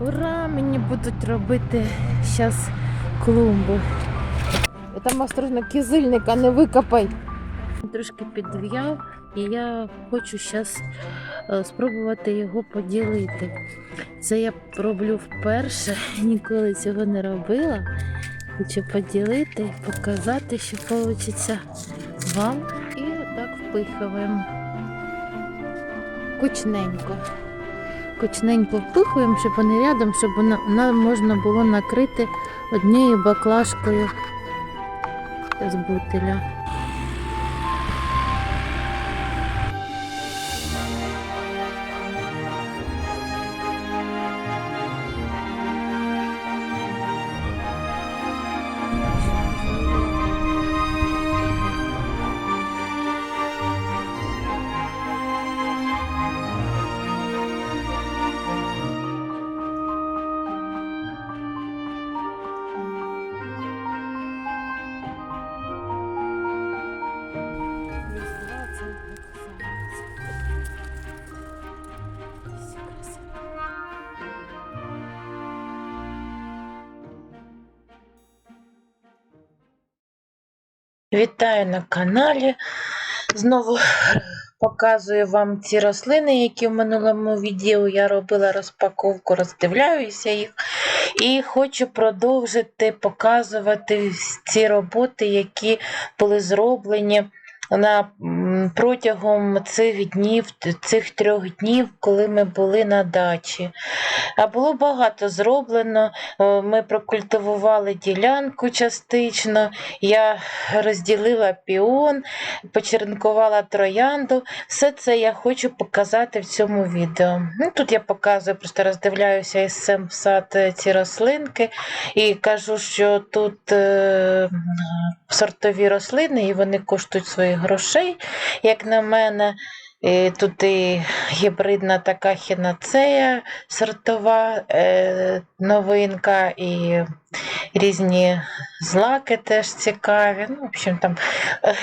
Ура! Мені будуть робити зараз клумбу. Там осторожно кизильника не викопай. Трошки підв'яв, і я хочу зараз спробувати його поділити. Це я роблю вперше, ніколи цього не робила. Хочу поділити, показати, що вийде вам. І так впихуємо. Кучненько. Кучненько впихуємо, щоб вони рядом, щоб вона можна було накрити однією баклажкою з бутиля. Вітаю на каналі. Знову показую вам ці рослини, які в минулому відео я робила розпаковку, роздивляюся їх. І хочу продовжити показувати ці роботи, які були зроблені на, протягом цих днів, цих трьох днів, коли ми були на дачі. А було багато зроблено. Е, Ми прокультивували ділянку частично. Я розділила піон, почеренкувала троянду. Все це я хочу показати в цьому відео. Ну, тут я показую, просто роздивляюся із сам сад е, ці рослинки і кажу, що тут е, сортові рослини і вони коштують своїх грошей, як на мене. І тут і гібридна така хінацея сортова е, новинка, і різні злаки теж цікаві. Ну, в общем, там е,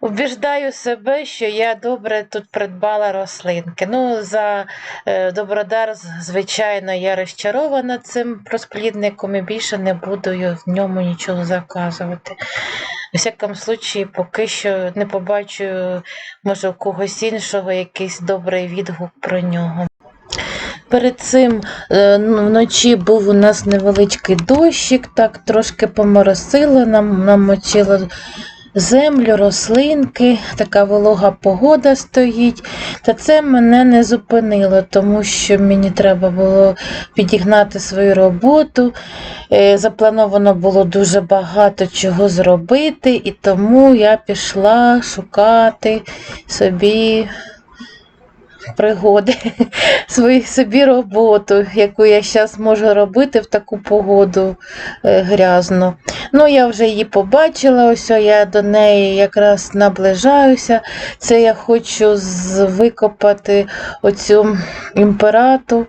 убіждаю себе, що я добре тут придбала рослинки. Ну, за е, Добродар, звичайно, я розчарована цим розплідником і більше не буду в ньому нічого заказувати. У всякому случаї, поки що не побачу, може, у когось іншого якийсь добрий відгук про нього. Перед цим е, ну, вночі був у нас невеличкий дощик, так трошки поморосило, нам намочило землю, рослинки, така волога погода стоїть. Та це мене не зупинило, тому що мені треба було підігнати свою роботу. Е, Заплановано було дуже багато чого зробити, і тому я пішла шукати собі пригоди, свою собі роботу, яку я зараз можу робити в таку погоду е, грязну. Ну, я вже її побачила, ось я до неї якраз наближаюся. Це я хочу викопати оцю імперату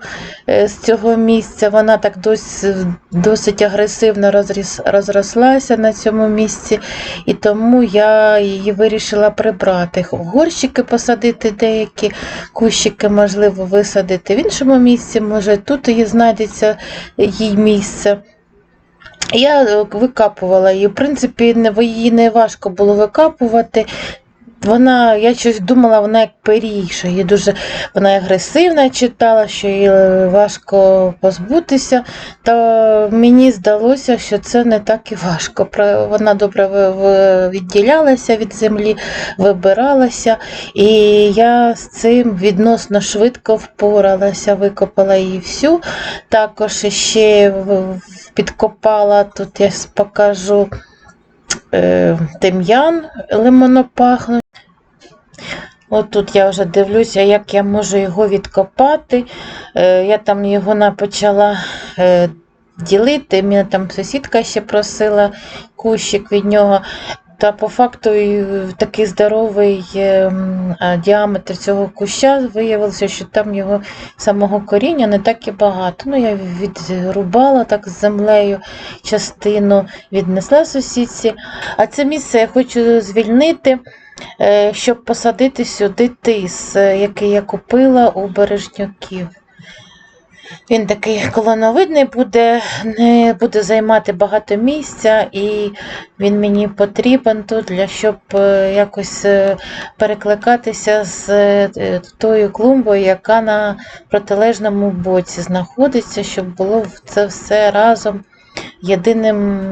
е, з цього місця. Вона так досить, досить агресивно розрослася на цьому місці, і тому я її вирішила прибрати. Горщики посадити деякі, кущики можливо висадити в іншому місці, може тут її знайдеться їй місце. Я е, викапувала її. В принципі, її не важко було викапувати. Вона, я щось думала, вона як пиріг, що її дуже вона агресивна читала, що її е, важко позбутися. Та мені здалося, що це не так і важко. Вона добре відділялася від землі, вибиралася, і я з цим відносно швидко впоралася, викопала її всю. Також ще підкопала, тут я покажу тим'ян лимонопахнуть. От тут я вже дивлюся, як я можу його відкопати. Е, я там його почала е, ділити. Мене там сусідка ще просила кущик від нього. Та по факту такий здоровий е, м, а, діаметр цього куща виявилося, що там його самого коріння не так і багато. Ну, я відрубала так з землею частину, віднесла сусідці. А це місце я хочу звільнити, е, щоб посадити сюди тис, е, який я купила у бережнюків. Він такий колоновидний буде, не буде займати багато місця, і він мені потрібен тут, для щоб е, якось е, перекликатися з е, тою клумбою, яка на протилежному боці знаходиться, щоб було це все разом єдиним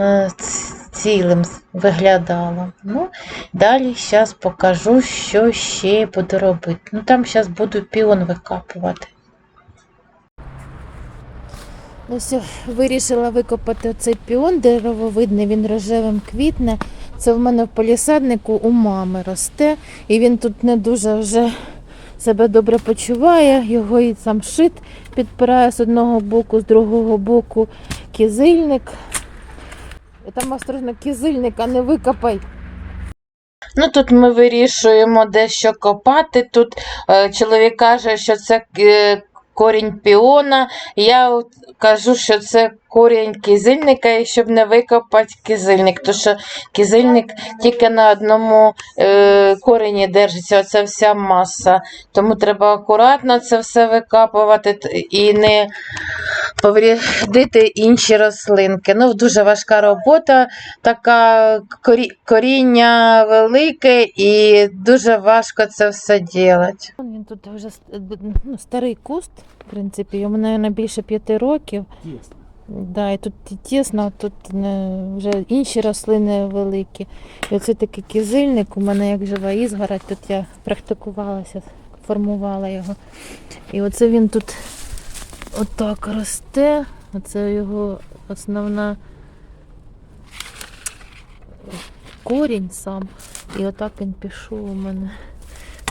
цілим виглядало. Ну, далі зараз покажу, що ще буду робити. Ну там зараз буду піон викапувати. Ну вирішила викопати цей піон деревовидний, він рожевим квітне. Це в мене в полісаднику у мами росте, і він тут не дуже вже себе добре почуває. Його і сам шит підпирає з одного боку, з другого боку кизильник. І Там осторожно кизильника не викопай. Ну тут ми вирішуємо дещо копати. Тут е, чоловік каже, що це е, корінь піона. Я кажу, що це корінь кизильника, і щоб не викопати кизильник, тому що кизильник тільки на одному е, корені держиться, оця вся маса. Тому треба акуратно це все викапувати і не повредити інші рослинки. Ну, дуже важка робота, така корі- коріння велике і дуже важко це все робити. Він тут вже ну, старий куст, в принципі, йому, мабуть, більше п'яти років. Да, і тут тісно, тут вже інші рослини великі. І оце такий кизильник, у мене як жива ізгородь, тут я практикувалася, формувала його. І оце він тут отак росте. Оце його основна корінь сам. І отак він пішов у мене.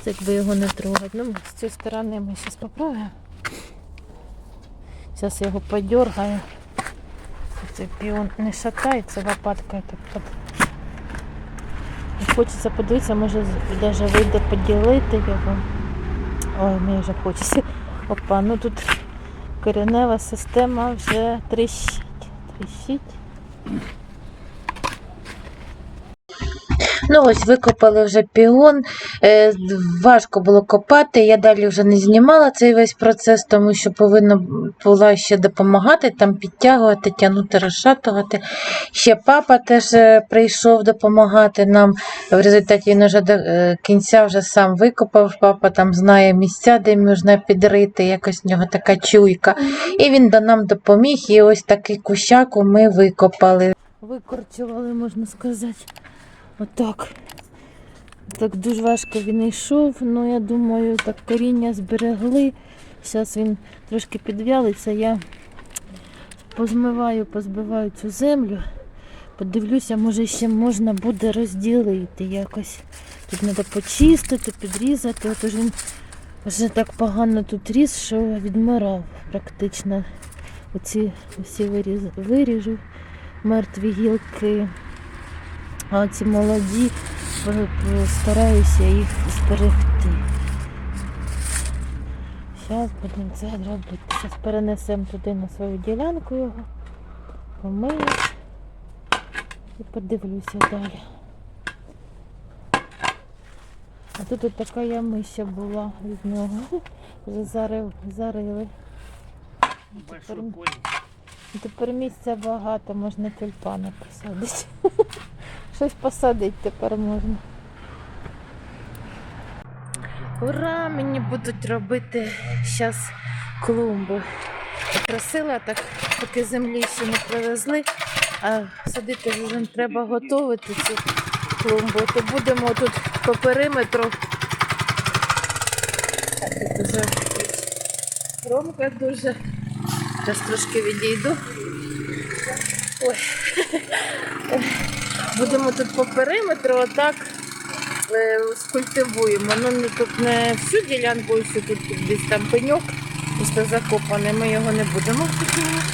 Це якби його не трогати. Ну, з цієї сторони ми зараз спробуємо. Зараз я його подергаю. Цей піон не шатається лопаткою. Так, так. Хочеться подивитися, може навіть вийде поділити його. Ой, мені вже хочеться. Опа, ну тут коренева система вже тріщить. Тріщить. Ну ось викопали вже піон. Е, важко було копати. Я далі вже не знімала цей весь процес, тому що повинна була ще допомагати, там підтягувати, тягнути, розшатувати. Ще папа теж е, прийшов допомагати нам. В результаті він вже до е, кінця вже сам викопав. Папа там знає місця, де можна підрити, якось в нього така чуйка. І він до нам допоміг, і ось такий кущаку ми викопали. Викорчували, можна сказати. Отак. Так дуже важко він йшов, ну я думаю, так коріння зберегли. Зараз він трошки підвялиться. Я позмиваю, позбиваю цю землю. Подивлюся, може ще можна буде розділити якось. Тут треба почистити, підрізати. От уже він вже так погано тут ріс, що відмирав практично. Оці всі виріжу мертві гілки. А ці молоді п- п- стараюся їх зберегти. Зараз будемо це робити. Зараз перенесемо туди на свою ділянку його, помию і подивлюся далі. А тут от така ямища була від нього. Вже зарив, зарили. Тепер- Тепер місця багато, можна тюльпани посадити. Щось посадити тепер можна. Ура! Мені будуть робити зараз клумбу. Я просила так, поки землі ще не привезли, а садити вже треба готувати цю клумбу. То будемо тут по периметру. Тут вже громко дуже. Зараз трошки відійду. Ой. Будемо тут по периметру отак е, скультивуємо. Ну, не, тут не всю ділянку, ось тут десь там пеньок, просто закопаний, ми його не будемо культивувати.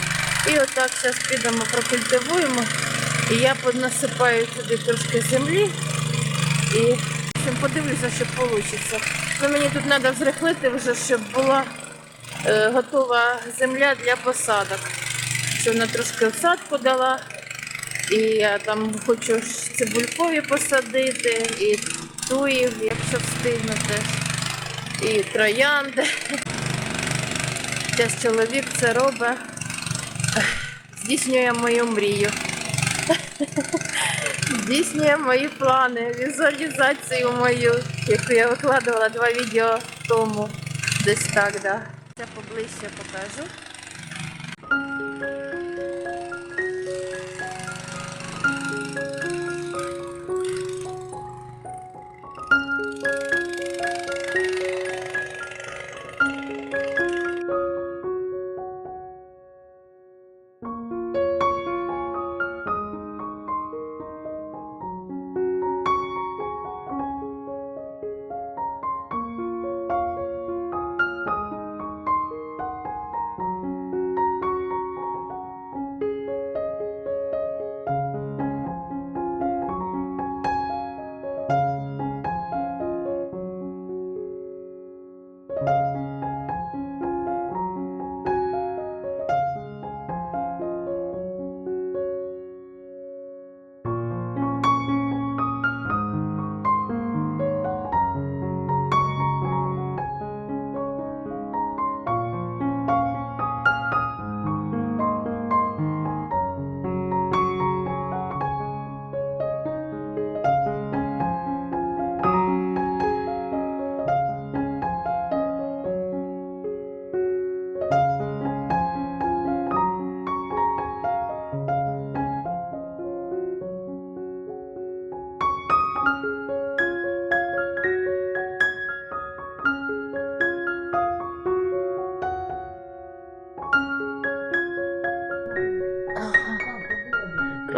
І отак зараз підемо, прокультивуємо. І я насипаю сюди трошки землі і в подивлюся, що вийде. Ну, мені тут треба взрихлити вже, щоб була е, готова земля для посадок. Що вона трошки всадку дала. І я там хочу цибулькові посадити, і туїв, якщо встигну теж, і троянди. Зараз чоловік це робить, здійснює мою мрію. Здійснює мої плани, візуалізацію мою, яку я викладувала два відео тому. Десь так, да. Це поближче покажу.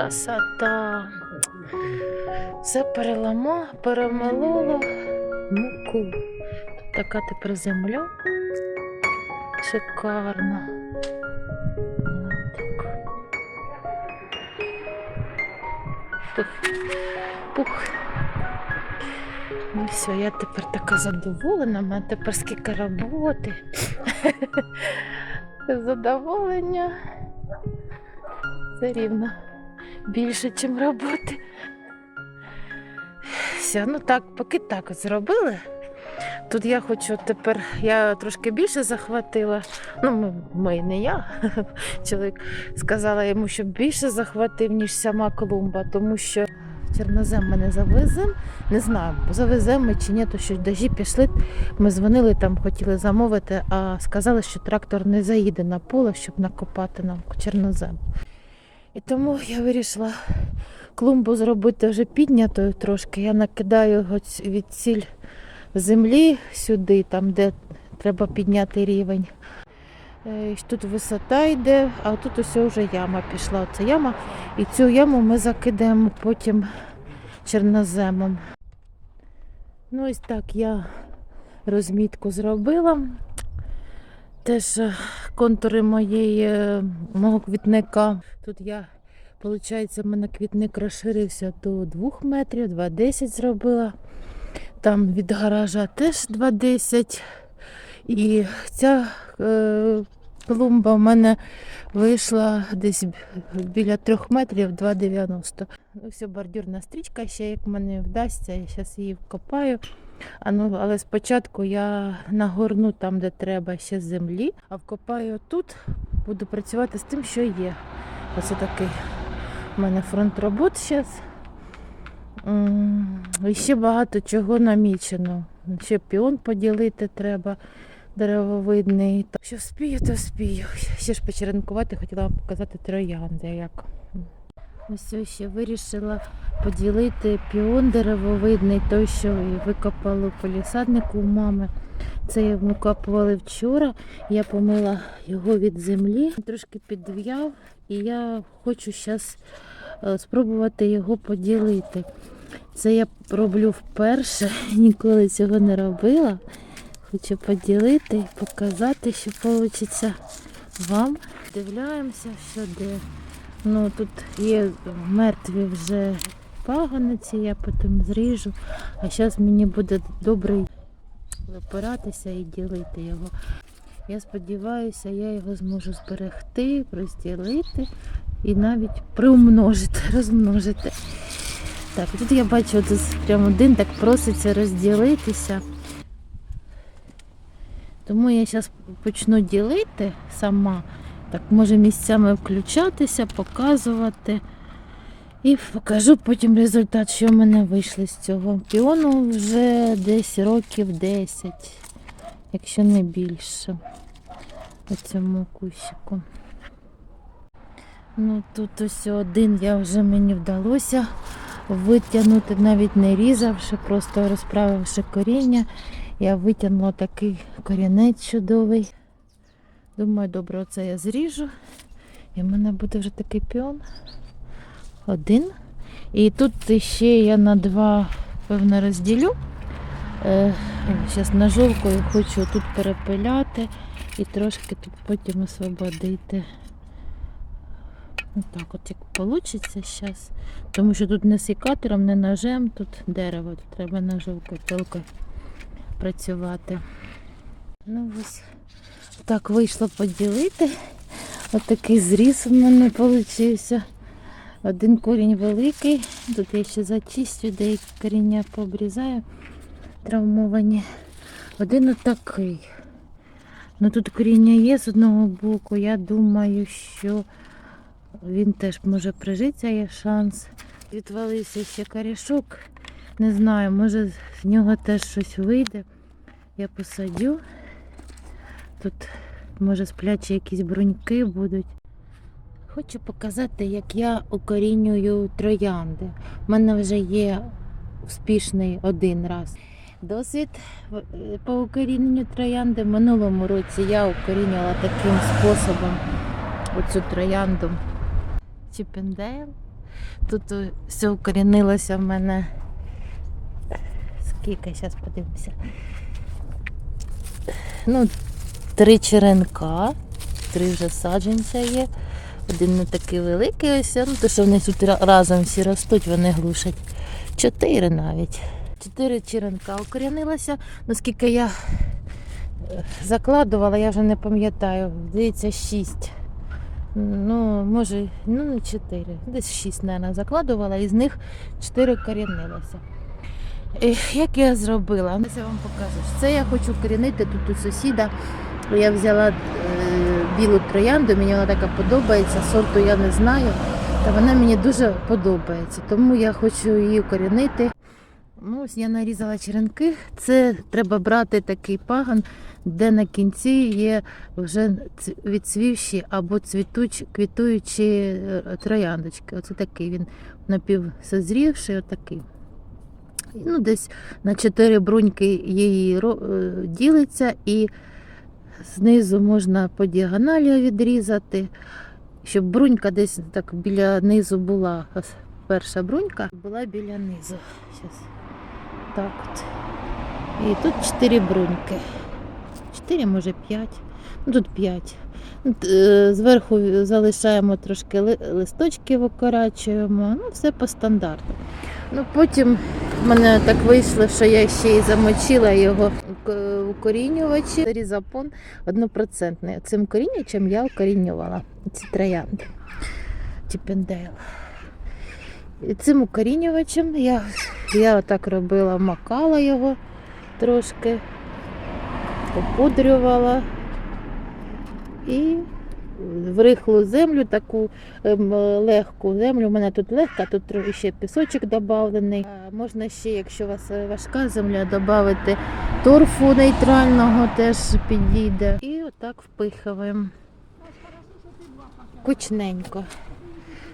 Красота. Все перелама, перемолола муку. Тут така тепер земля. Шикарна. Пух. Ну все, я тепер така задоволена, у мене тепер скільки роботи. Задоволення. Все рівно більше, ніж роботи. Все, ну так, поки так от зробили. Тут я хочу тепер, я трошки більше захватила. Ну, ми, ми не я. Чоловік сказала йому, щоб більше захватив, ніж сама клумба, тому що чорнозем мене завезем. Не знаю, завеземо чи ні, то що дожі пішли. Ми дзвонили там, хотіли замовити, а сказали, що трактор не заїде на поле, щоб накопати нам чорнозем. І тому я вирішила клумбу зробити вже піднятою трошки. Я накидаю від ціль землі сюди, там, де треба підняти рівень. Е, Тут висота йде, а тут ось вже яма пішла. Оце яма. І цю яму ми закидаємо потім чорноземом. Ну, ось так я розмітку зробила. Теж е, контури моєї, е, мого квітника. Тут я, виходить, в мене квітник розширився до 2 метрів, 2,10 зробила. Там від гаража теж 2,10. І ця е, клумба в мене вийшла десь біля 3 метрів 2,90. Ну, все, бордюрна стрічка ще, як мене вдасться, я зараз її вкопаю. А ну, але спочатку я нагорну там, де треба ще землі, а вкопаю тут, буду працювати з тим, що є. Оце такий у мене фронт робот зараз. І ще багато чого намічено. Ще піон поділити треба деревовидний. Що вспію, то вспію. Ще ж почеренкувати, хотіла вам показати троянди. Як. Ось ще вирішила поділити піон деревовидний, той, що і викопали у полісаднику у мами. Це я викопували вчора. Я помила його від землі, трошки підв'яв, і я хочу зараз спробувати його поділити. Це я роблю вперше, ніколи цього не робила. Хочу поділити і показати, що вийде вам. Дивляємося, що де. Ну, тут є мертві вже пагониці, я потім зріжу. А зараз мені буде добре випиратися і ділити його. Я сподіваюся, я його зможу зберегти, розділити і навіть приумножити, розмножити. Так, тут я бачу, тут прямо один так проситься розділитися. Тому я зараз почну ділити сама. Так, може місцями включатися, показувати. І покажу потім результат, що в мене вийшло з цього. Піону вже десь років 10, якщо не більше. У цьому кущику. Ну тут ось один я вже мені вдалося витягнути, навіть не різавши, просто розправивши коріння. Я витягнула такий корінець чудовий. Думаю, добре, оце я зріжу. І в мене буде вже такий піон. Один. І тут ще я на два, певно, розділю. Е, Зараз ножовкою хочу тут перепиляти і трошки тут потім освободити. Так, от як вийде зараз. Тому що тут не секатором, не ножем, тут дерево, тут треба ножовкою тільки працювати. Ну ось так вийшло поділити. Отакий зріз у мене вийшов. Один корінь великий. Тут я ще зачистю, деякі коріння пообрізаю травмовані. Один отакий. Ну тут коріння є з одного боку. Я думаю, що він теж може прижитися, є шанс. Відвалився ще корішок. Не знаю, може з нього теж щось вийде. Я посадю. Тут, може, сплячі якісь бруньки будуть. Хочу показати, як я укорінюю троянди. У мене вже є успішний один раз. Досвід е, по укоріненню троянди. В минулому році я укорінювала таким способом оцю троянду Чіпендейл. Тут все укорінилося в мене. Скільки, зараз подивимося. Ну, три черенка, три вже саджанця є. Один не такий великий ось, ну то що вони тут разом всі ростуть, вони глушать. Чотири навіть. Чотири черенка укорінилося. Наскільки я е, закладувала, я вже не пам'ятаю. Здається, шість. Ну, може, ну не чотири. Десь шість, мабуть, закладувала, із них чотири корінилося. Як я зробила? Я вам покажу. Це я хочу корінити тут у сусіда. Я взяла е, білу троянду, мені вона така подобається. Сорту я не знаю. Та вона мені дуже подобається. Тому я хочу її корінити. Ну, ось я нарізала черенки. Це треба брати такий паган, де на кінці є вже відцвівші або цвітучі, квітуючі е, трояндочки. Оце такий він напівсозрівший, отакий. Ну, десь на чотири бруньки її е, ділиться, і знизу можна по діагоналі відрізати, щоб брунька десь так біля низу була. Перша брунька була біля низу. Щас. Так от. І тут чотири бруньки. Чотири, може п'ять. Ну тут п'ять. Е, Зверху залишаємо трошки листочки, викорачуємо. Ну, все по стандарту. Ну, потім в мене так вийшло, що я ще й замочила його у Різапон укорінювачі. Різапон однопроцентний. Цим коріннячем я укорінювала ці троянди. Чіпендейл. І цим укорінювачем я, я отак робила, макала його трошки, попудрювала і в рихлу землю, таку ем, легку землю. У мене тут легка, тут ще пісочок додавлений. Можна ще, якщо у вас е, важка земля, додати торфу нейтрального теж підійде. І отак впихуємо. Кучненько.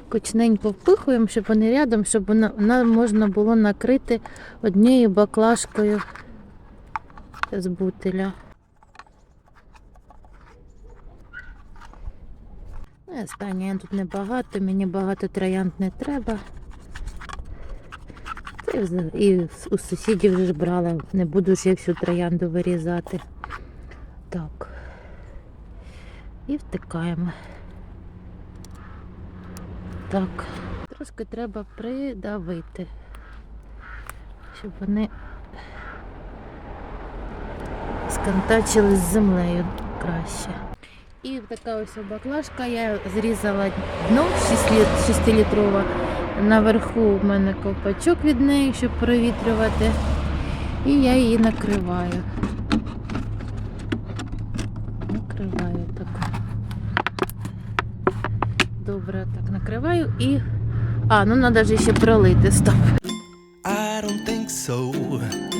Кучненько впихуємо, щоб вони рядом, щоб вона можна було накрити однією баклажкою з бутиля. Ну, і останнє тут небагато, мені багато троянд не треба. І у сусідів вже ж брала, не буду ж я всю троянду вирізати. Так. І втикаємо. Так. Трошки треба придавити, щоб вони сконтачили з землею краще. І така ось баклажка, я зрізала дно 6-літрова. Наверху у мене ковпачок від неї, щоб провітрювати. І я її накриваю. накриваю так. Добре, так накриваю і. А, ну треба ще пролити, стоп. I don't think so.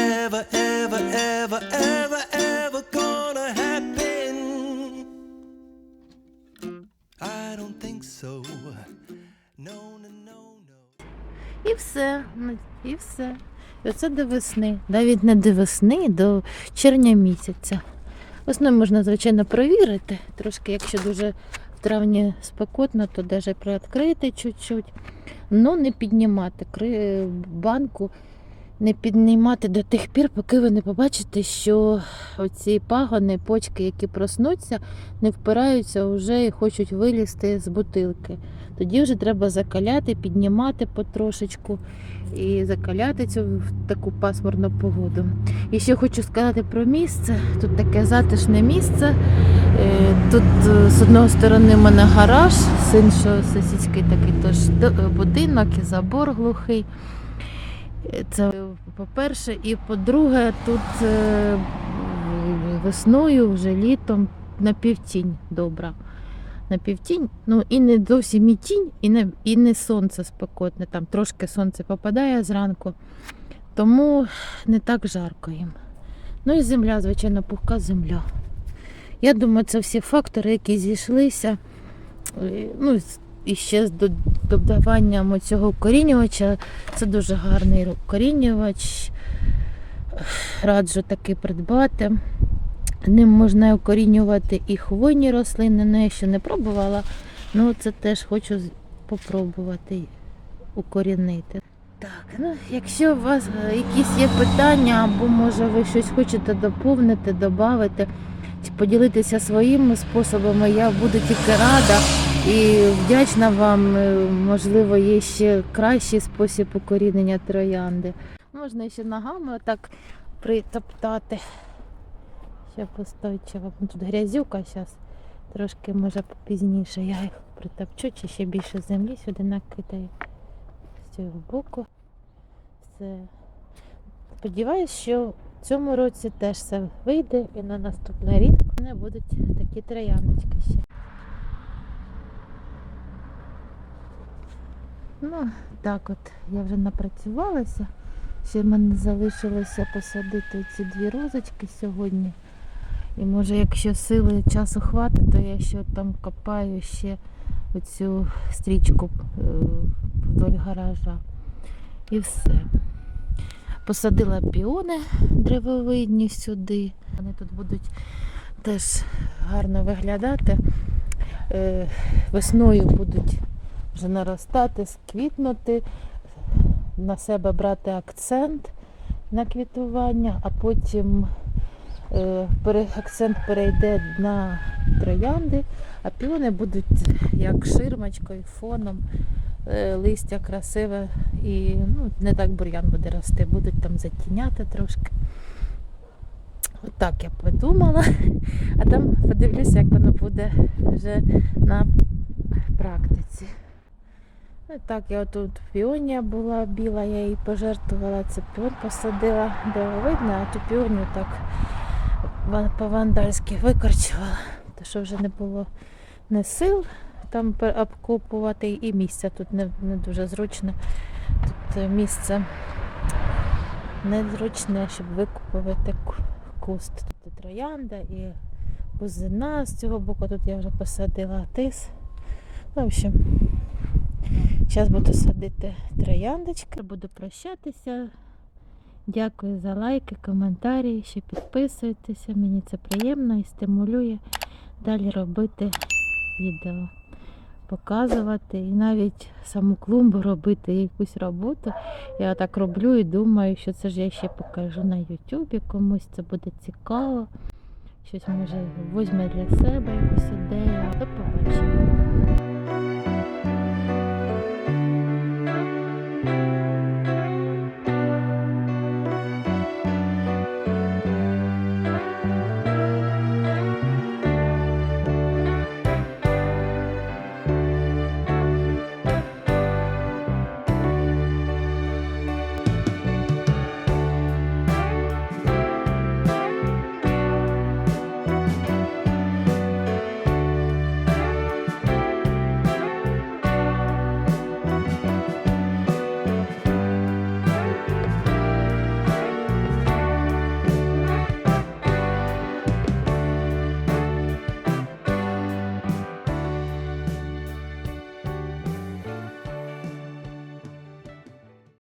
І оце до весни. Навіть не до весни, до червня місяця. Весною можна, звичайно, провірити. Трошки, якщо дуже в травні спекотно, то навіть приоткрити чуть-чуть. Ну, не піднімати банку, не піднімати до тих пір, поки ви не побачите, що оці пагони, почки, які проснуться, не впираються вже і хочуть вилізти з бутилки. Тоді вже треба закаляти, піднімати потрошечку і закаляти цю в таку пасмурну погоду. І ще хочу сказати про місце. Тут таке затишне місце. Е, Тут е, з одної сторони в мене гараж, з іншого сусідський такий теж д- будинок і забор глухий. Це по-перше, і по-друге, тут е, весною, вже літом на півтінь добра. На півтінь, ну і не зовсім і тінь, і не, і не сонце спекотне, там трошки сонце попадає зранку, тому не так жарко їм. Ну і земля, звичайно, пухка земля. Я думаю, це всі фактори, які зійшлися. Е, Ну, і ще з додаванням цього укорінювача. Це дуже гарний укорінювач. Раджу таки придбати. Ним можна укорінювати і хвойні рослини, ну я ще не пробувала. Ну це теж хочу попробувати укорінити. Так, ну якщо у вас е, якісь є питання, або може ви щось хочете доповнити, додати, чи поділитися своїми способами, я буду тільки рада і вдячна вам. Е, Можливо, є ще кращий спосіб укорінення троянди. Можна ще ногами отак притоптати. Ще устойчиво. Ну, Тут грязюка зараз. Трошки може пізніше я їх притопчу, чи ще більше землі сюди накидаю. З цього боку. Все. Сподіваюсь, що в цьому році теж все вийде і на наступний рік мене будуть такі трояндочки ще. Ну, так от я вже напрацювалася. Ще в мене залишилося посадити ці дві розочки сьогодні. І може, якщо сили часу хватить, то я ще там копаю ще оцю стрічку е, вдоль гаража. І все. Посадила піони древовидні сюди. Вони тут будуть теж гарно виглядати. Е, Весною будуть вже наростати, сквітнути, на себе брати акцент на квітування, а потім е, акцент перейде на троянди, а піони будуть як ширмочкою, фоном, е, листя красиве і ну, не так бур'ян буде рости, будуть там затіняти трошки. Отак я подумала, а там подивлюся, як воно буде вже на практиці. Ну, так, я тут піонія була біла, я її пожертвувала, це піон посадила, де видно, а ту піонію так по-вандальськи викорчувала, тому що вже не було не сил там обкопувати і місця тут не, не дуже зручне. Тут е, місце незручне, щоб викопувати куст. Тут і троянда і бузина з цього боку, тут я вже посадила тис. Ну, в общем, Зараз буду садити трояндочки, буду прощатися. Дякую за лайки, коментарі, ще підписуйтеся. Мені це приємно і стимулює далі робити відео, показувати і навіть саму клумбу робити якусь роботу. Я так роблю і думаю, що це ж я ще покажу на Ютубі комусь це буде цікаво. Щось може візьме для себе якусь ідею. До побачення.